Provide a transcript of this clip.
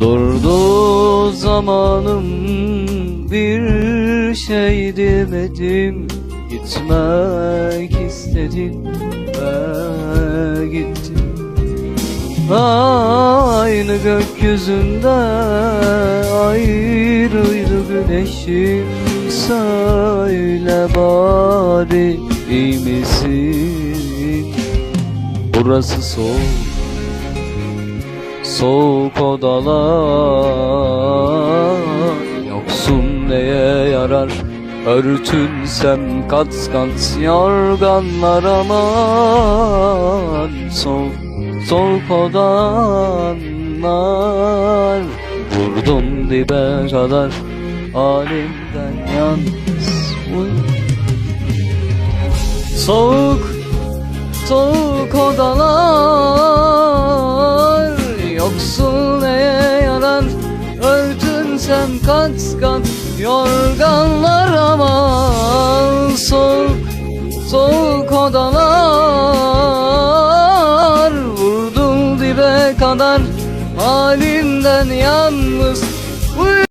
Durdu zamanım bir şey demedim. Gitmek istedim ve gittim. Aynı gökyüzünde ayrıydı güneşim. Söyle bari iyi misin? Burası soğuk Soğuk odalar Yoksun neye yarar? Örtünsem kat kat yorganlar aman. Soğuk, soğuk odanlar Vurdum dibe kadar Halimden yalnız. Uy. Soğuk, soğuk odalar Örtünsem kat yorganlar aman Soğuk, soğuk odalar Vurdum dibe kadar. Halinden yalnız